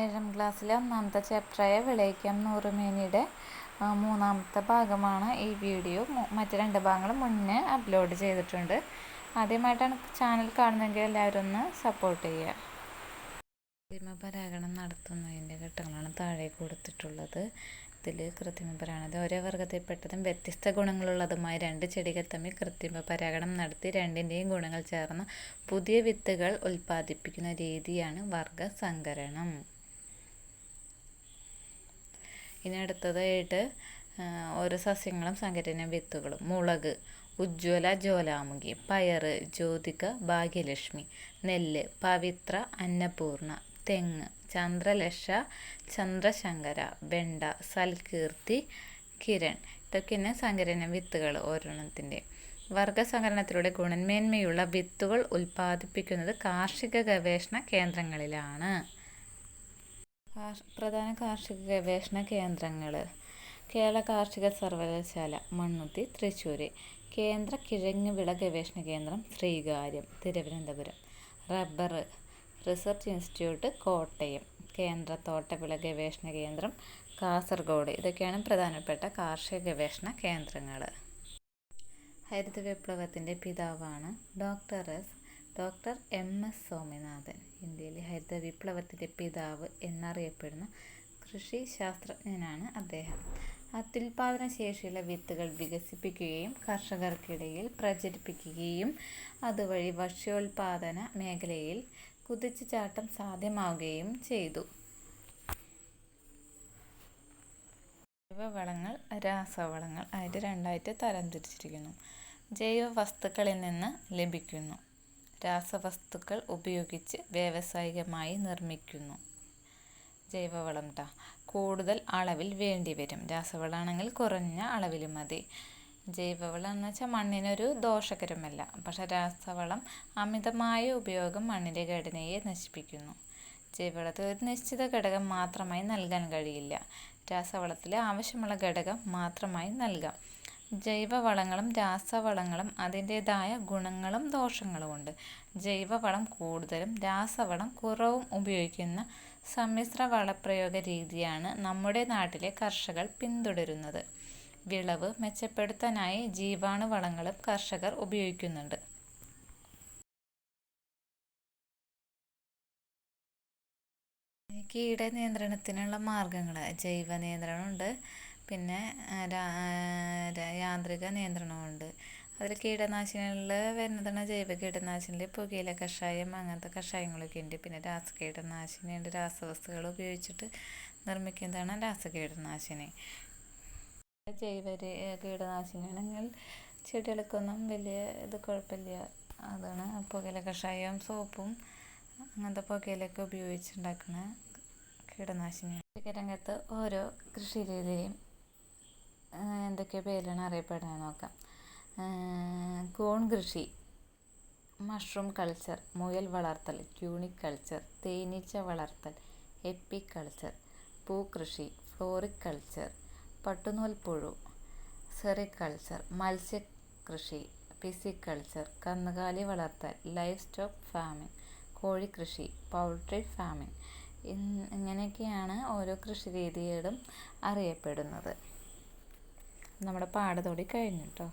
ഏഴാം ക്ലാസ്സിലെ ഒന്നാമത്തെ ചാപ്റ്ററായ വിളയിക്കാം നൂറുമേനിയുടെ മീനിയുടെ മൂന്നാമത്തെ ഭാഗമാണ് ഈ വീഡിയോ മറ്റു രണ്ട് ഭാഗങ്ങൾ മുന്നേ അപ്ലോഡ് ചെയ്തിട്ടുണ്ട്. ആദ്യമായിട്ടാണ് ചാനൽ കാണുന്നതെങ്കിൽ എല്ലാവരും ഒന്ന് സപ്പോർട്ട് ചെയ്യുക. കൃത്രിമ പരാഗണം നടത്തുന്നതിന്റെ ഘട്ടങ്ങളാണ് താഴെ കൊടുത്തിട്ടുള്ളത്. ഇതിൽ കൃത്രിമ പരാഗണം ഒരേ വർഗത്തിൽപ്പെട്ടതും വ്യത്യസ്ത ഗുണങ്ങളുള്ളതുമായ രണ്ട് ചെടികൾ തമ്മിൽ കൃത്രിമ പരാഗണം നടത്തി രണ്ടിന്റെയും ഗുണങ്ങൾ ചേർന്ന പുതിയ വിത്തുകൾ ഉൽപ്പാദിപ്പിക്കുന്ന രീതിയാണ് വർഗസങ്കരണം ഇനി അടുത്തതായിട്ട് ഓരോ സസ്യങ്ങളും സംഘടന വിത്തുകളും. മുളക് ഉജ്ജ്വല ജ്വാലാമുഖി പയർ ജ്യോതിക ഭാഗ്യലക്ഷ്മി നെല്ല് പവിത്ര അന്നപൂർണ തെങ്ങ് ചന്ദ്രലക്ഷ ചന്ദ്രശങ്കര വെണ്ട സൽകീർത്തി കിരൺ. ഇതൊക്കെ ഇതൊക്കെയാണ് സംഘടന വിത്തുകൾ ഓരോണത്തിന്റെ. വർഗസംഘടനത്തിലൂടെ ഗുണമേന്മയുള്ള വിത്തുകൾ ഉൽപ്പാദിപ്പിക്കുന്നത് കാർഷിക ഗവേഷണ കേന്ദ്രങ്ങളിലാണ്. പ്രധാന കാർഷിക ഗവേഷണ കേന്ദ്രങ്ങൾ കേരള കാർഷിക സർവകലാശാല മണ്ണുത്തി തൃശ്ശൂർ കേന്ദ്ര കിഴങ്ങ് വിള ഗവേഷണ കേന്ദ്രം Sreekaryam Thiruvananthapuram. Rubber research institute Kottayam. കേന്ദ്ര തോട്ടവിള ഗവേഷണ കേന്ദ്രം കാസർഗോഡ്. ഇതൊക്കെയാണ് പ്രധാനപ്പെട്ട കാർഷിക ഗവേഷണ കേന്ദ്രങ്ങൾ ഹരിത വിപ്ലവത്തിന്റെ പിതാവാണ് doctor S. Doctor M S Swaminathan ഇന്ത്യയിലെ ഹരിത വിപ്ലവത്തിന്റെ പിതാവ് എന്നറിയപ്പെടുന്ന കൃഷി ശാസ്ത്രജ്ഞനാണ് അദ്ദേഹം. അത്യുൽപാദന ശേഷിയുള്ള വിത്തുകൾ വികസിപ്പിക്കുകയും കർഷകർക്കിടയിൽ പ്രചരിപ്പിക്കുകയും അതുവഴി ഭക്ഷ്യോൽപാദന മേഖലയിൽ കുതിച്ചുചാട്ടം സാധ്യമാവുകയും ചെയ്തു. ജൈവവളങ്ങൾ രാസവളങ്ങൾ ആയിട്ട് രണ്ടായിട്ട് തരംതിരിച്ചിരിക്കുന്നു ജൈവ വസ്തുക്കളിൽ നിന്ന് ലഭിക്കുന്നു. രാസവസ്തുക്കൾ ഉപയോഗിച്ച് വ്യാവസായികമായി നിർമ്മിക്കുന്നു. ജൈവവളം ട്ടാ. കൂടുതൽ അളവിൽ വേണ്ടി വരും രാസവളമാണെങ്കിൽ കുറഞ്ഞ അളവിൽ മതി. ജൈവവളം എന്ന് വെച്ചാൽ മണ്ണിനൊരു ദോഷകരമല്ല. പക്ഷേ രാസവളം അമിതമായ ഉപയോഗം മണ്ണിന്റെ ഘടനയെ നശിപ്പിക്കുന്നു. ജൈവവളത്തിൽ ഒരു നിശ്ചിത ഘടകം മാത്രമായി നൽകാൻ കഴിയില്ല. രാസവളത്തിൽ ആവശ്യമുള്ള ഘടകം മാത്രമായി നൽകാം. ജൈവവളങ്ങളും രാസവളങ്ങളും അതിന്റേതായ ഗുണങ്ങളും ദോഷങ്ങളുമുണ്ട് ജൈവവളം കൂടുതലും രാസവളം കുറവും ഉപയോഗിക്കുന്ന സമ്മിശ്ര വളപ്രയോഗ രീതിയാണ് നമ്മുടെ നാട്ടിലെ കർഷകർ പിന്തുടരുന്നത്. വിളവ് മെച്ചപ്പെടുത്താനായി ജീവാണുവളങ്ങളും കർഷകർ ഉപയോഗിക്കുന്നുണ്ട്. കീട നിയന്ത്രണത്തിനുള്ള മാർഗങ്ങൾ ജൈവ നിയന്ത്രണമുണ്ട് പിന്നെ യാന്ത്രിക നിയന്ത്രണമുണ്ട്. അതിൽ കീടനാശിനികളിൽ വരുന്നതാണ് ജൈവ കീടനാശിനികൾ പുകയില കഷായം അങ്ങനത്തെ കഷായങ്ങളൊക്കെ ഉണ്ട്. പിന്നെ രാസ കീടനാശിനിയുണ്ട് രാസവസ്തുക്കൾ ഉപയോഗിച്ചിട്ട് നിർമ്മിക്കുന്നതാണ് രാസ കീടനാശിനി. ജൈവ കീടനാശിനിയാണെങ്കിൽ ചെടികൾക്കൊന്നും വലിയ ഇത് കുഴപ്പമില്ല. അതാണ് പുകയില കഷായം സോപ്പും അങ്ങനത്തെ പുകയിലൊക്കെ ഉപയോഗിച്ചുണ്ടാക്കുന്ന കീടനാശിനി രംഗത്ത് ഓരോ കൃഷി രീതിയും എന്തൊക്കെ പേരാണ് അറിയപ്പെടുന്നത് നോക്കാം. കോൺ കൃഷി മഷ്റൂം കൾച്ചർ മുയൽ വളർത്തൽ ക്യൂണിക് കൾച്ചർ തേനീച്ച വളർത്തൽ എപ്പിക്കൾച്ചർ പൂക്കൃഷി ഫ്ലോറിക്കൾച്ചർ പട്ടുനൂൽപ്പുഴു സെറിക്കൾച്ചർ മത്സ്യകൃഷി പിസിക്കൾച്ചർ കന്നുകാലി വളർത്തൽ ലൈഫ് സ്റ്റോക്ക് ഫാമിംഗ് കോഴിക്കൃഷി പൗൾട്രി ഫാമിംഗ്. ഇങ്ങനെയൊക്കെയാണ് ഓരോ കൃഷി രീതികളും അറിയപ്പെടുന്നത്. നമ്മുടെ പാഠത്തോടെ കഴിഞ്ഞു കേട്ടോ